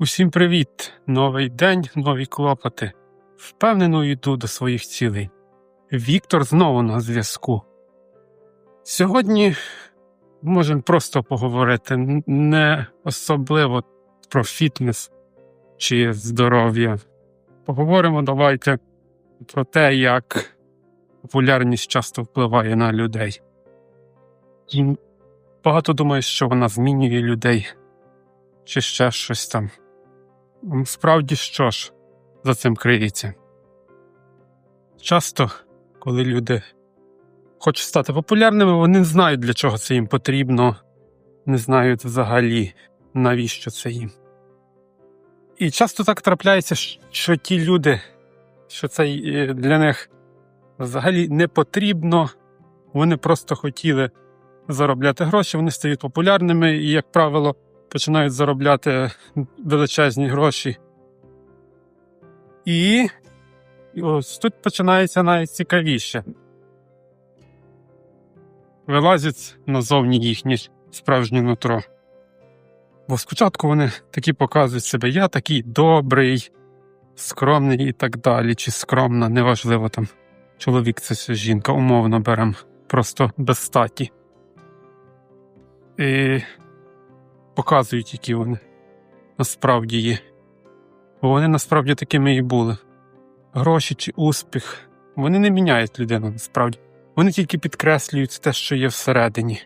Усім привіт! Новий день, нові клопоти. Впевнено йду до своїх цілей. Віктор знову на зв'язку. Сьогодні можемо просто поговорити не особливо про фітнес чи здоров'я. Поговоримо давайте про те, як популярність часто впливає на людей. І багато думають, що вона змінює людей чи ще щось там. Справді що ж за цим криється? Часто, коли люди хочуть стати популярними, вони не знають, для чого це їм потрібно, не знають взагалі, навіщо це їм. І часто так трапляється, що ті люди, що це е, для них взагалі не потрібно, вони просто хотіли заробляти гроші, вони стають популярними і, як правило, починають заробляти величезні гроші. І, ось тут починається найцікавіше. Вилазять назовні їхнє справжнє нутро. Бо спочатку вони такі показують себе, я такий добрий, скромний і так далі, чи скромна, неважливо там. Чоловік це жінка, умовно беремо, просто без статі. І показують, які вони насправді є. Бо вони насправді такими і були. Гроші чи успіх вони не міняють людину насправді. Вони тільки підкреслюють те, що є всередині.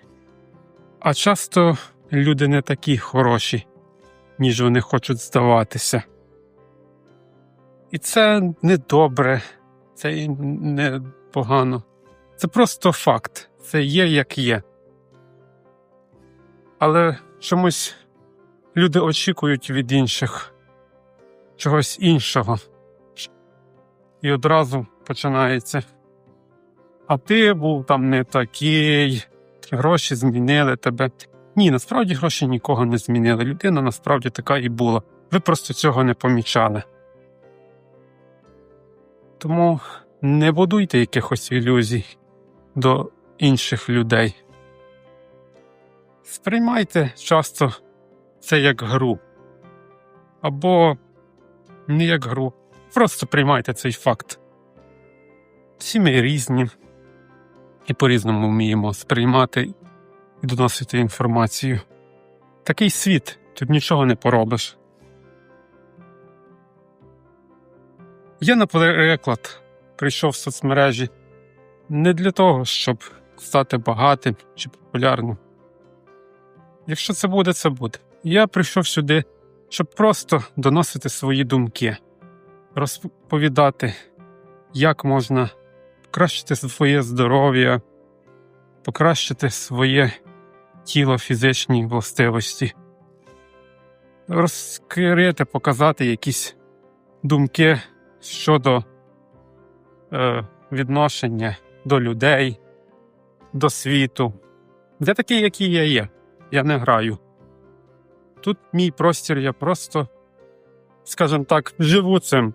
А часто люди не такі хороші, ніж вони хочуть здаватися. І це не добре, це не погано. Це просто факт. Це є як є. Але чомусь люди очікують від інших чогось іншого. І одразу починається. А ти був там не такий, гроші змінили тебе. Ні, насправді гроші нікого не змінили. Людина насправді така і була. Ви просто цього не помічали. Тому не будуйте якихось ілюзій до інших людей. Сприймайте часто це як гру. Або не як гру. Просто приймайте цей факт. Всі ми різні і по-різному вміємо сприймати і доносити інформацію. Такий світ, тут нічого не поробиш. Я, наприклад, прийшов в соцмережі не для того, щоб стати багатим чи популярним. Якщо це буде, це буде. Я прийшов сюди, щоб просто доносити свої думки, розповідати, як можна покращити своє здоров'я, покращити своє тіло, фізичні властивості, розкрити, показати якісь думки щодо е, відношення до людей, до світу. Я такий, який я є. Я не граю. Тут мій простір, я просто, скажімо так, живу цим.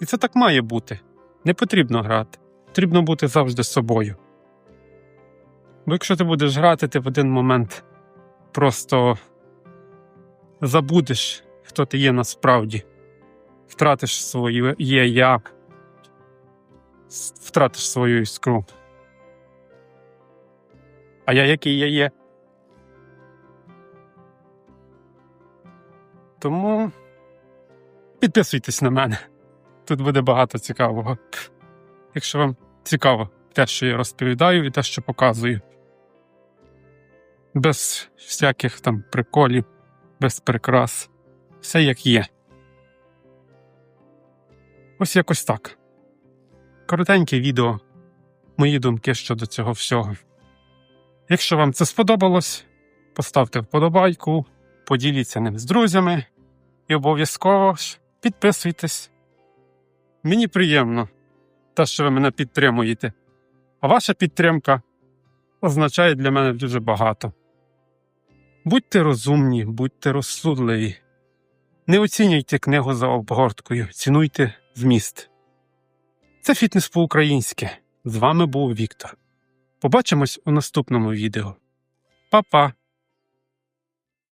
І це так має бути. Не потрібно грати. Потрібно бути завжди собою. Бо якщо ти будеш грати, ти в один момент просто забудеш, хто ти є насправді, втратиш своє я, втратиш свою іскру. А я який я є. Тому підписуйтесь на мене. Тут буде багато цікавого. Якщо вам цікаво те, що я розповідаю, і те, що показую. Без всяких там приколів, без прикрас. Все як є. Ось якось так. Коротеньке відео. Мої думки щодо цього всього. Якщо вам це сподобалось, поставте вподобайку, поділіться ним з друзями і обов'язково ж підписуйтесь. Мені приємно те, що ви мене підтримуєте, а ваша підтримка означає для мене дуже багато. Будьте розумні, будьте розсудливі. Не оцінюйте книгу за обгорткою, цінуйте вміст. Це фітнес по-українськи. З вами був Віктор. Побачимось у наступному відео. Па-па!